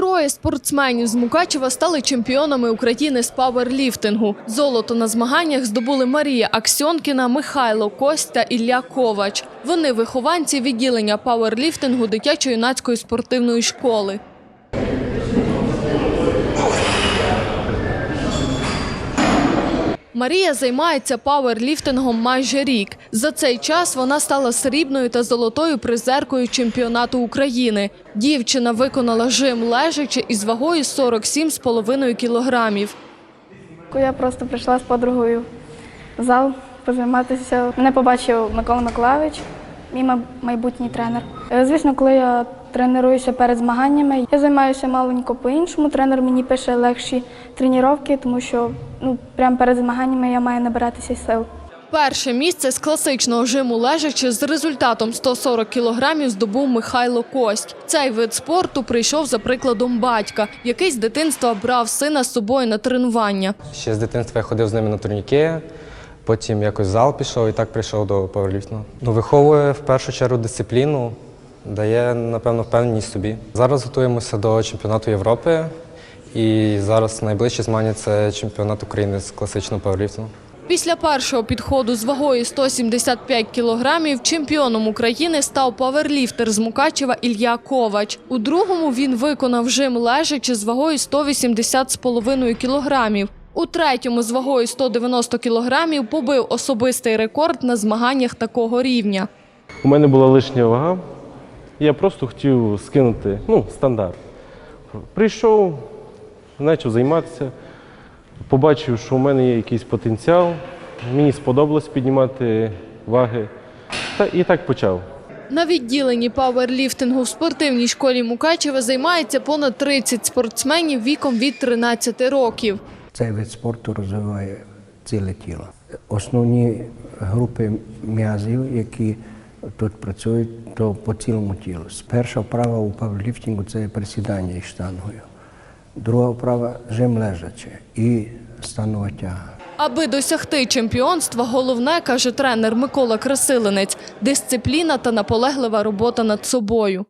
Троє спортсменів з Мукачева стали чемпіонами України з пауерліфтингу. Золото на змаганнях здобули Марія Аксьонкіна, Михайло Кось та Ілля Ковач. Вони вихованці відділення пауерліфтингу дитячо-юнацької спортивної школи. Марія займається пауерліфтингом майже рік. За цей час вона стала срібною та золотою призеркою чемпіонату України. Дівчина виконала жим лежачи із вагою 47,5 кілограмів. Я просто прийшла з подругою в зал позайматися. Мене побачив Микола Миколаївич, мій май- майбутній тренер. Е, Звісно, коли я тренуюся перед змаганнями, я займаюся маленько по-іншому. Тренер мені пише легші тренування, тому що ну, прямо перед змаганнями я маю набиратися сил. Перше місце з класичного жиму лежачи з результатом 140 кілограмів здобув Михайло Кость. Цей вид спорту прийшов за прикладом батька, який з дитинства брав сина з собою на тренування. Ще з дитинства я ходив з ними на турніки, потім якось зал пішов і так прийшов до пауерліфтингу. Ну, виховує в першу чергу дисципліну, дає, напевно, впевненість собі. Зараз готуємося до чемпіонату Європи, і зараз найближчі змагання це чемпіонат України з класичного пауерліфтингу. Після першого підходу з вагою 175 кілограмів чемпіоном України став паверліфтер з Мукачева Ілля Ковач. У другому він виконав жим лежачи з вагою 180,5 кілограмів. У третьому з вагою 190 кілограмів побив особистий рекорд на змаганнях такого рівня. У мене була лишня вага. Я просто хотів скинути ну, стандарт. Прийшов, почав займатися, побачив, що у мене є якийсь потенціал. Мені сподобалось піднімати ваги. Та і так почав. На відділенні пауерліфтингу в спортивній школі Мукачева займається понад 30 спортсменів віком від 13 років. Цей вид спорту розвиває ціле тіло. Основні групи м'язів, які тут працюють, то по цілому тілу. Перша вправа у паверліфтингу це присідання із штангою. Друга вправа жим лежачи і станова тяга. Аби досягти чемпіонства, головне, каже тренер Микола Красилинець, дисципліна та наполеглива робота над собою.